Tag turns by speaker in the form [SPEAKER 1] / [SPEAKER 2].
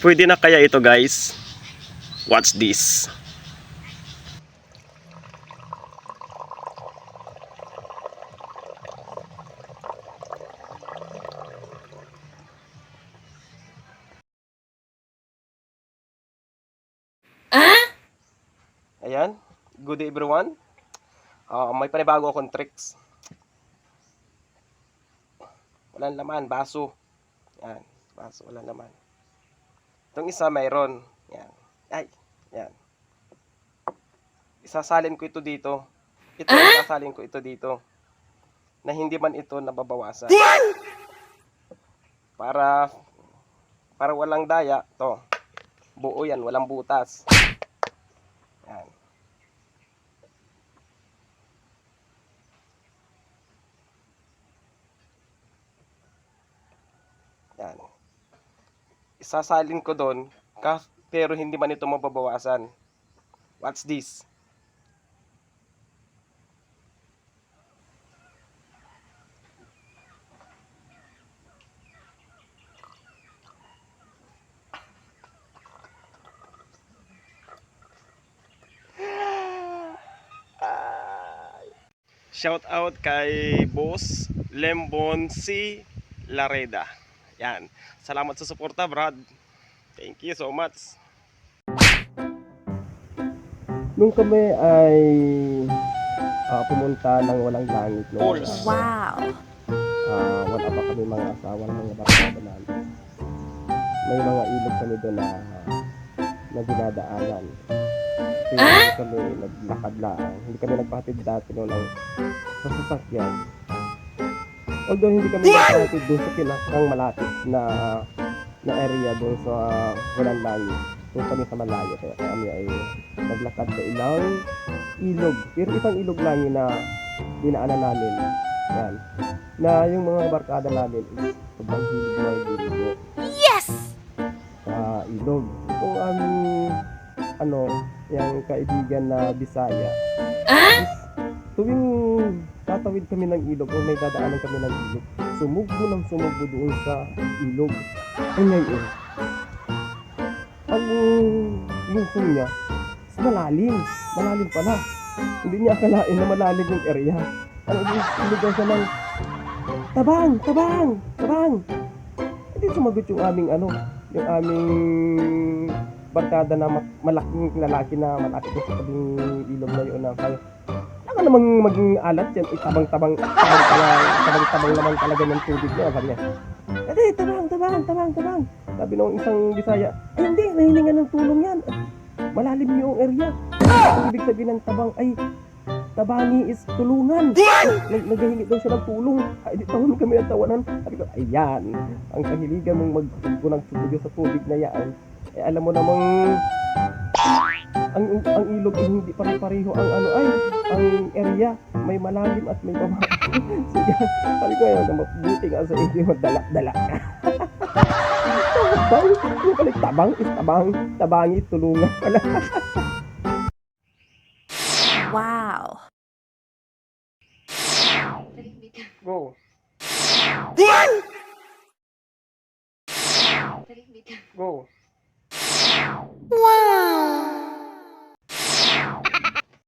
[SPEAKER 1] Pwede na kaya ito guys? Watch this. Ayan. Good day everyone. Ah, may panibago akong tricks. Walang laman, baso. Yan, baso, walang laman. Itong isa mayroon. Yan. Ay, yan. Isasalin ko ito dito. Ito, isasalin ko ito dito. Na hindi man ito nababawasan. Para, para walang daya, to. Buo yan, walang butas. Yan. Yan. Isasalin ko doon, pero hindi man ito mababawasan. What's this? Shout out kay Boss Lembon C. Lareda. Yan. Salamat sa suporta, Brad. Thank you so much. Nung kami ay ah, pumunta ng walang langit no. Pulse.
[SPEAKER 2] Wow.
[SPEAKER 1] Ah, wala pa kami mga asawa ng mga barkada namin. May mga ilog kami doon na na dinadaanan. Kasi hindi kami naglakad lang. Hindi kami nagpahatid dati noon ng sa sasakyan. Although hindi kami nagpahatid doon sa pinakang malapit na na area doon sa walang langit. Doon kami sa malayo. Kaya kami ay naglakad sa ilang ilog. Pero isang ilog lang yun na dinaanan namin. Yan. Na yung mga barkada namin is sobrang hilig na ilog
[SPEAKER 2] Yes!
[SPEAKER 1] sa ilog. Itong aming ano, yung kaibigan na Bisaya. is Tuwing tatawid kami ng ilog o may dadaanan kami ng ilog, sumugbo ng sumugbo doon sa ilog. Ay ngayon, ang lungsong niya malalim. Malalim pala. Hindi niya akalain na malalim yung area. Ano, iligaw siya ng tabang, tabang, tabang. Hindi sumagot yung aming ano, yung aming barkada na ma- malaking lalaki na malapit sa tabing ilog na yun na sabi, ka namang maging alat yan, itabang-tabang, tabang-tabang, tabang-tabang naman talaga ng tubig niya, sabi niya. Ede, tabang, tabang, tabang, tabang. Sabi nung isang Bisaya, ay hindi, nahiningan ng tulong yan. Malalim yung area. Ang ibig sabihin ng tabang ay tabangi is tulungan. Nag naghahingi daw siya ng tulong. Ay, di tawon kami ng tawanan. Sabi ko, ayan, ang kahiligan mong magsugo ng sugo sa tubig na yan. Eh, alam mo namang ang, ang ilog ay hindi pare-pareho. Ang ano ay ang area may malalim at may baba. Sige sabi ko ayun mabuti nga sa inyo dala-dala ka tabang yung pala tabang is tabang tabangi tulungan pala.
[SPEAKER 2] Wow.
[SPEAKER 1] go. Go